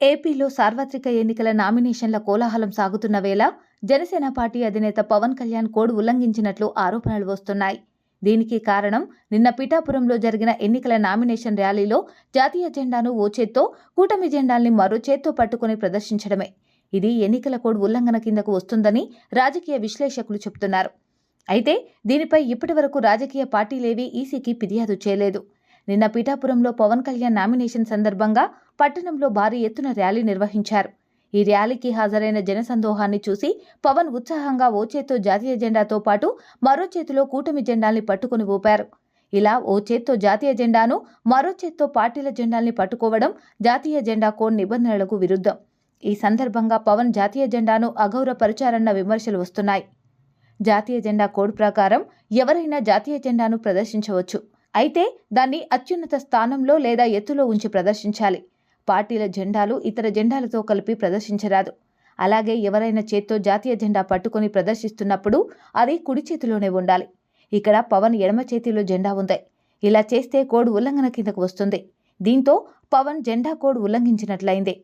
ఏపీలో సార్వత్రిక ఎన్నికల నామినేషన్ల కోలాహలం సాగుతున్న వేళ జనసేన పార్టీ అధినేత పవన్ కళ్యాణ్ కోడ్ ఉల్లంఘించినట్లు ఆరోపణలు వస్తున్నాయి. దీనికి కారణం నిన్న పిఠాపురంలో జరిగిన ఎన్నికల నామినేషన్ ర్యాలీలో జాతీయ జెండాను ఓ చేత్తో కూటమి జెండాల్ని మరో చేత్తో పట్టుకుని ప్రదర్శించడమే. ఇది ఎన్నికల కోడ్ ఉల్లంఘన కిందకు వస్తుందని రాజకీయ విశ్లేషకులు చెబుతున్నారు. అయితే దీనిపై ఇప్పటివరకు రాజకీయ పార్టీలేవీ ఈసీకి ఫిర్యాదు చేయలేదు. నిన్న పిఠాపురంలో పవన్ కళ్యాణ్ నామినేషన్ సందర్భంగా పట్టణంలో భారీ ఎత్తున ర్యాలీ నిర్వహించారు. ఈ ర్యాలీకి హాజరైన జనసందోహాన్ని చూసి పవన్ ఉత్సాహంగా ఓ చేత్తో జాతీయ జెండాతో పాటు మరో చేతిలో కూటమి జెండాల్ని పట్టుకుని ఊపారు. ఇలా ఓ చేత్తో జాతీయ జెండాను మరో చేత్తో పార్టీల జెండాల్ని పట్టుకోవడం జాతీయ జెండా కోడ్ నిబంధనలకు విరుద్ధం. ఈ సందర్భంగా పవన్ జాతీయ జెండాను అగౌరవపరిచారన్న విమర్శలు వస్తున్నాయి. జాతీయ జెండా కోడ్ ప్రకారం ఎవరైనా జాతీయ జెండాను ప్రదర్శించవచ్చు. అయితే దాన్ని అత్యున్నత స్థానంలో లేదా ఎత్తులో ఉంచి ప్రదర్శించాలి. పార్టీల జెండాలు ఇతర జెండాలతో కలిపి ప్రదర్శించరాదు. అలాగే ఎవరైనా చేత్తో జాతీయ జెండా పట్టుకొని ప్రదర్శిస్తున్నప్పుడు అది కుడి చేతిలోనే ఉండాలి. ఇక్కడ పవన్ ఎడమ చేతిలో జెండా ఉంది. ఇలా చేస్తే కోడ్ ఉల్లంఘన కిందకు వస్తుంది. దీంతో పవన్ జెండా కోడ్ ఉల్లంఘించినట్లయింది.